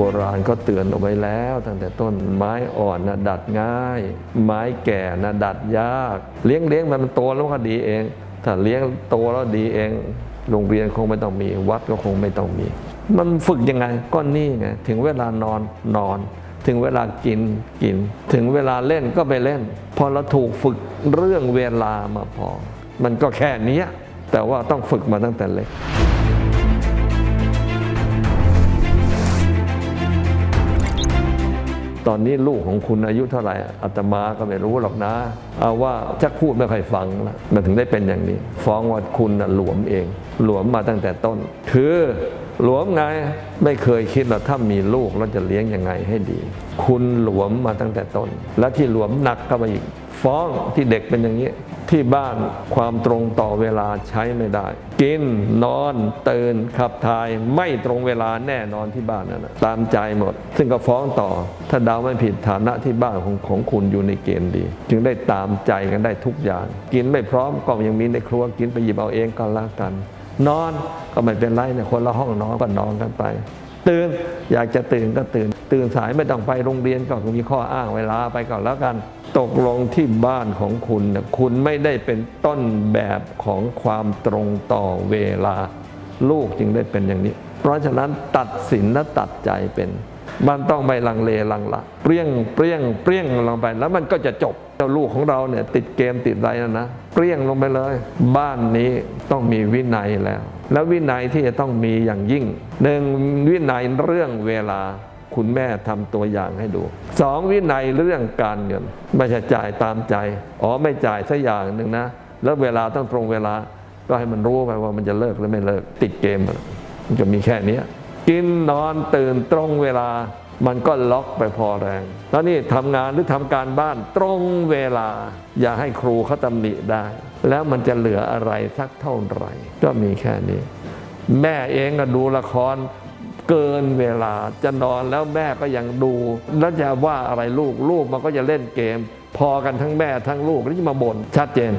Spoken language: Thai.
บราณก็เตือนเอาไว้แล้วตั้งแต่ต้นไม้อ่อนนะดัดง่าย ไม้แก่นะดัดยาก เลี้ยงเลี้ยงมันโตแล้วก็ดีเอง ถ้าเลี้ยงโตแล้วดีเองโรงเรียนคงไม่ต้องมี วัดก็คงไม่ต้องมี มันฝึกยังไงก็นี่ไงถึงเวลานอนนอน ถึงเวลากินกิน ถึงเวลาเล่นก็ไปเล่น พอเราถูกฝึกเรื่องเวลามาพอ มันก็แค่นี้แต่ว่าต้องฝึกมาตั้งแต่เล็ก ตอนนี้ลูกของคุณอายุเท่าไหร่อาตมาก็ไม่รู้หรอกนะ เอาว่าจะพูดไม่ค่อยฟังละมันถึงได้เป็นอย่างนี้ ฟ้องว่าคุณหลวมเอง หลวมมาตั้งแต่ต้น คือหลวมไงไม่เคยคิดว่าถ้ามีลูกเราจะเลี้ยงยังไงให้ดี คุณหลวมมาตั้งแต่ต้น และที่หลวมหนักเข้าไปอีก ฟ้องที่เด็กเป็นอย่างนี้ ที่บ้านความตรงต่อเวลาใช้ไม่ได้ กินนอนตื่นขับถ่ายไม่ตรงเวลาแน่นอนที่บ้านนั่นนะตามใจหมด ซึ่งก็ฟ้องต่อ ถ้าดาวไม่ผิดฐานะที่บ้านของของคุณอยู่ในเกณฑ์ดี จึงได้ตามใจกันได้ทุกอย่าง กินไม่พร้อมก็ยังมีในครัวกินไปหยิบเอาเองก็แล้วกัน นอนก็ไม่เป็นไรเนี่ยคนละห้องนอนก็นอนกันไป ตื่นอยากจะตื่นก็ตื่น ตื่นสายไม่ต้องไปโรงเรียนก็มีข้ออ้างเวลาไปก่อนแล้วกัน ตกลงที่บ้านของคุณนะคุณไม่ได้เป็นต้นแบบของความตรงต่อเวลา ลูกจึงได้เป็นอย่างนี้ เพราะฉะนั้นตัดสินและตัดใจเป็นมันต้องไม่ลังเลลังละเปรี้ยงเปรี้ยงเปรี้ยงลงไปแล้วมันก็จะจบเจ้าลูกของเราเนี่ยติดเกมติดอะไรนะนะเปรี้ยงลงไปเลย บ้านนี้ต้องมีวินัยแล้ว แล้ววินัยที่จะต้องมีอย่างยิ่งหนึ่งวินัยเรื่องเวลา คุณแม่ทำตัวอย่างให้ดูสองวินัยเรื่องการเงิน ไม่ใช่จ่ายตามใจ อ๋อไม่จ่ายสักอย่างหนึ่งนะ แล้วเวลาต้องตรงเวลา ก็ให้มันรู้ไปว่ามันจะเลิกหรือไม่เลิกติดเกมมันจะมีแค่นี้กินนอนตื่นตรงเวลามันก็ล็อกไปพอแรง แล้วนี่ทำงานหรือทำการบ้านตรงเวลา อย่าให้ครูเขาตำหนิได้ แล้วมันจะเหลืออะไรสักเท่าไหร่ ก็มีแค่นี้ แม่เองก็ดูละคร เกินเวลาจะนอนแล้วแม่ก็ยังดู แล้วจะว่าอะไรลูกลูกมันก็จะเล่นเกม พอกันทั้งแม่ทั้งลูกแล้วจะมาบ่นชัดเจน